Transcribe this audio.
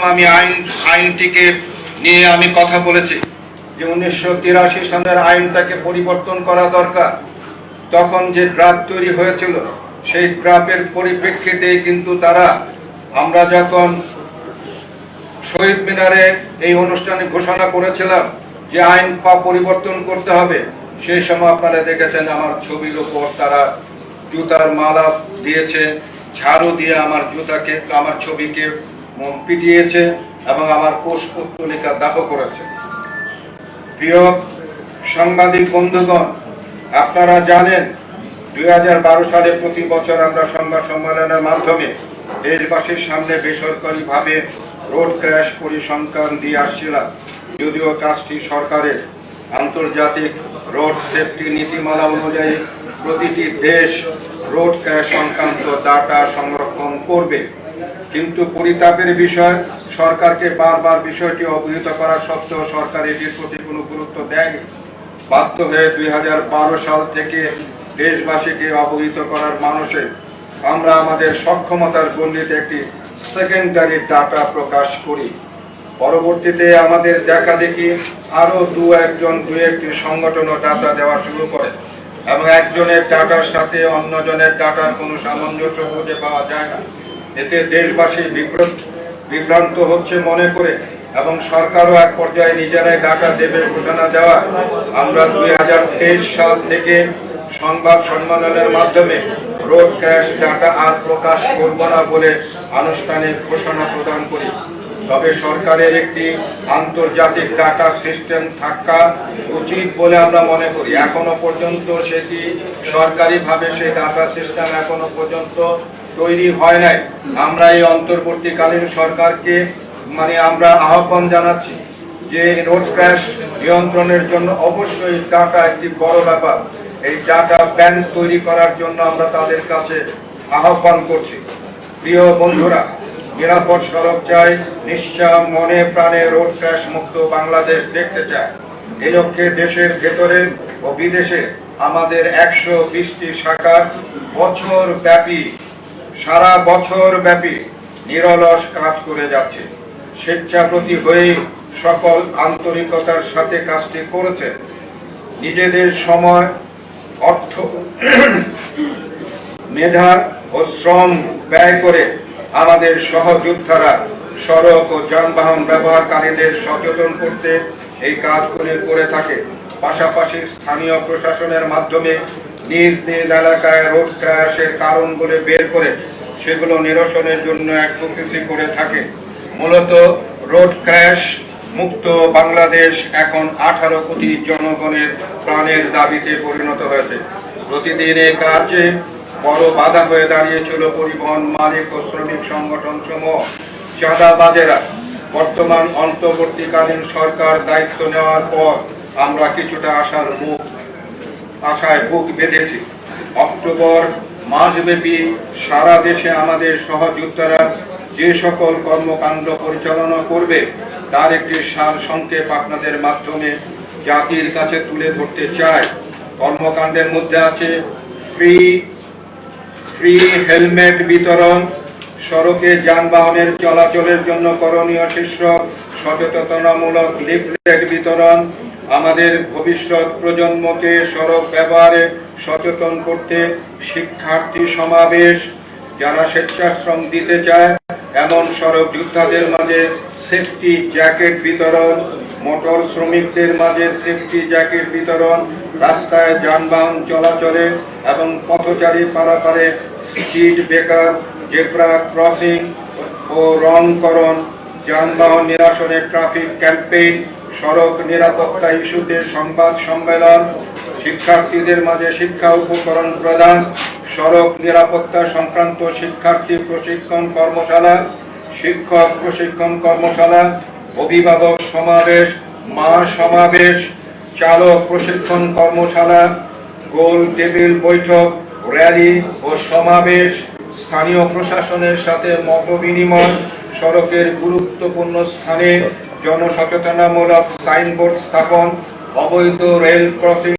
প্রথম আমি আইন, আইনটিকে নিয়ে আমি কথা বলেছি। যে উনিশশো তিরাশি সালের আইনটাকে পরিবর্তন করা দরকার। তখন যে ড্রাফট তৈরি হয়েছিল, সেই ড্রাফের পরিপ্রেক্ষিতে কিন্তু তারা আমরা যখন শহীদ মিনারে এই অনুষ্ঠানে ঘোষণা করেছিলাম যে আইন পা পরিবর্তন করতে হবে, সেই সময় আপনারা দেখেছেন আমার ছবির উপর তারা জুতার মালা দিয়েছে, ঝাড়ু দিয়ে আমার জুতাকে, আমার ছবিকে পিটিয়েছে এবং আমার কোষ পুত্তলিকা দাহ করেছে। প্রিয় সাংবাদিক বন্ধুগণ, আপনারা জানেন, দুই হাজার বারো সালে প্রতি বছর আমরা সংবাদ সম্মেলনের মাধ্যমে দেশবাসীর সামনে বেসরকারিভাবে রোড ক্র্যাশ পরিসংখ্যান দিয়ে আসছিলাম। যদিও কাজটি সরকারের আন্তর্জাতিক রোড সেফটি নীতিমালা অনুযায়ী প্রতিটি দেশ রোড ক্র্যাশ সংক্রান্ত ডাটা সংরক্ষণ করবে। কিন্তু পরিতাপের বিষয়, সরকারকে বারবার বিষয়টি অবহিত করা সত্ত্বেও সরকার এটির প্রতি কোনো গুরুত্ব দেয়নি। বাধ্য হয়ে দুই হাজার বারো সাল থেকে দেশবাসীকে অবহিত করার মানুষে আমরা আমাদের সক্ষমতার গণ্ডিতে একটি সেকেন্ডারি ডাটা প্রকাশ করি। পরবর্তীতে আমাদের দেখা দেখি আরও দু একজন, দু একটি সংগঠনও ডাটা দেওয়া শুরু করে এবং একজনের ডাটার সাথে অন্যজনের ডাটার কোনো সামঞ্জস্য খুঁজে পাওয়া যায় না। এতে দেশবাসী বিভ্রান্ত বিভ্রান্ত হচ্ছে মনে করে এবং সরকারও এক পর্যায়ে নিজেরাই ডাটা দেবে ঘোষণা দেওয়া। আমরা দুই সাল থেকে সংবাদ সম্মেলনের মাধ্যমে রোড ক্যাশ ডাটা আর প্রকাশ করব না বলে আনুষ্ঠানিক ঘোষণা প্রদান করি। তবে সরকারের একটি আন্তর্জাতিক ডাটা সিস্টেম থাকা উচিত বলে আমরা মনে করি। এখনও পর্যন্ত সেটি সরকারিভাবে সেই ডাটা সিস্টেম এখনও পর্যন্ত তৈরি হয় নাই। আমরা এই অন্তর্বর্তীকালীন সরকারকে মানে আমরা আহ্বান জানাচ্ছি যে রোড ক্র্যাশ নিয়ন্ত্রণের জন্য অবশ্যই ডাটা একটি বড় ব্যাপার। এই ডাটা ব্যাংক তৈরি করার জন্য আমরা তাদের কাছে আহ্বান করছি। প্রিয় বন্ধুরা, নিরাপদ সড়ক চাই নিশ্চয় মনে প্রাণে রোড ক্র্যাশ মুক্ত বাংলাদেশ দেখতে চায় এই লক্ষ্যে দেশের ভেতরে ও বিদেশে আমাদের একশো বিশটি শাখার বছর ব্যাপী সারা বছর ব্যাপী নিরলস কাজ করে যাচ্ছে। স্বেচ্ছাপ্রতি হয়েই সকল আন্তরিকতার সাথে কাজটি করেছে নিজেদের সময়, অর্থ, মেধা ও শ্রম ব্যয় করে আমাদের সহযোদ্ধারা সড়ক ও যানবাহন ব্যবহারকারীদের সচেতন করতে এই কাজগুলি করে থাকে। পাশাপাশি স্থানীয় প্রশাসনের মাধ্যমে নিজ নিজ এলাকায় রোড ক্র্যাশের কারণগুলি বের করে সেগুলো নিরসনের জন্য অ্যাডভোকেসি করে থাকে। মূলত রোড ক্র্যাশ মুক্ত বাংলাদেশ এখন আঠারো কোটি জনগণের প্রাণের দাবিতে পরিণত হয়েছে। প্রতিদিন এ কাজে বড় বাধা হয়ে দাঁড়িয়েছিল পরিবহন মালিক ও শ্রমিক সংগঠন সমূহ চাঁদাবাজেরা, বর্তমান অন্তর্বর্তীকালীন সরকার দায়িত্ব নেওয়ার পর আমরা কিছুটা আশার মুখ আশায় বুক বেঁধেছি। অক্টোবর মাসব্যাপী সারা দেশে আমাদের সহযোদ্ধারা যে সকল কর্মকাণ্ড পরিচালনা করবে, তার একটি সার সংক্ষেপ আপনাদের মাধ্যমে জাতির কাছে তুলে ধরতে চায় কর্মকাণ্ডের মধ্যে আছে ফ্রি ফ্রি হেলমেট বিতরণ, সড়কে যানবাহনের চলাচলের জন্য করণীয় শীর্ষক সচেতনতামূলক লিফলেট বিতরণ আমাদের ভবিষ্যৎ প্রজন্মকে সড়ক ব্যবহারে সচেতন করতে শিক্ষার্থী সমাবেশ, যারা স্বেচ্ছাশ্রম দিতে চায়, এমন সড়ক যোদ্ধাদের মাঝে সেফটি জ্যাকেট বিতরণ মোটর শ্রমিকদের মাঝে সেফটি জ্যাকেট বিতরণ, রাস্তায় যানবাহন চলাচলে এবং পথচারী পারাপারে স্পিড ব্রেকার জেব্রা ক্রসিং ও রংকরণ, যানবাহন নিরাসনে ট্রাফিক ক্যাম্পেইন সড়ক নিরাপত্তা ইস্যুতে সংবাদ সম্মেলন, শিক্ষার্থীদের মাঝে শিক্ষা উপকরণ প্রদান, সড়ক নিরাপত্তা সংক্রান্ত শিক্ষার্থী প্রশিক্ষণ কর্মশালা, শিক্ষক প্রশিক্ষণ কর্মশালা, অভিভাবক সমাবেশ, মা সমাবেশ, চালক প্রশিক্ষণ কর্মশালা, গোল টেবিল বৈঠক, র্যালি ও সমাবেশ, স্থানীয় প্রশাসনের সাথে মত বিনিময় সড়কের গুরুত্বপূর্ণ স্থানে জনসচেতনামূলক সাইনবোর্ড স্থাপন অবৈধ রেল ক্রসিং